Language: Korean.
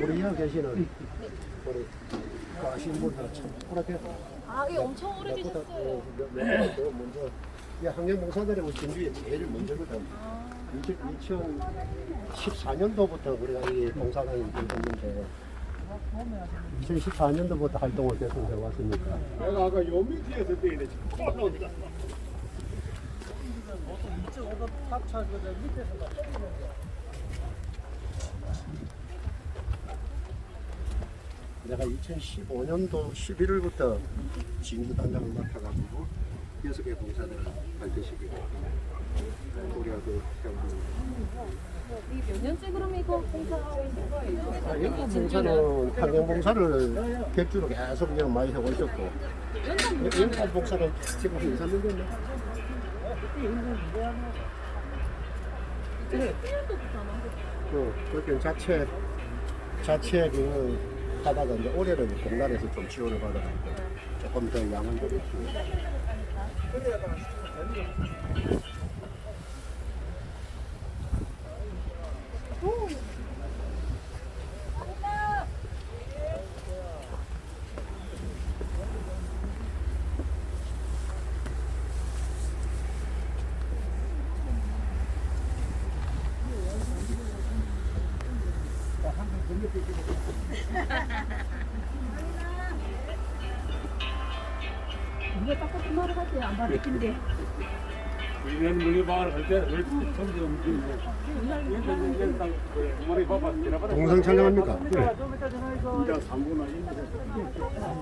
우리 이하 계시는 우리 가신 분들 참 그렇게 아, 이게 엄청 오래되셨어요. 네. 또 먼저 이 환경봉사들은 진주에 제일 먼저거든. 아, 2014년도부터 우리가 이 봉사단이 됐는데 2014년도부터 활동을 계속 해왔으니까 내가 아까 요 밑에 있을 때 이래 콜 어디 갔어? 내가 2015년도 11월부터 진주 단장을 맡아가지고 여섯 개 봉사들을 발표시키고 우리가 그 이몇 년째 그러면 이거 공사하고 있는 거예요? 연탄 봉사는 환경 봉사를 객주로 계속 그냥 많이 하고 있었고. 연탄 연탄 봉사는 지금 한 2, 3년 됐네. 2001년도부터 그, 그렇게 자체, 자체 그, 하다가 이제 올해는 공단에서 좀 지원을 받아가지고 조금 더 양을 늘 안. 우리는 물리 방을 할때 움직이고 지나가다 동상 촬영합니까? 이제 3분의 1 아,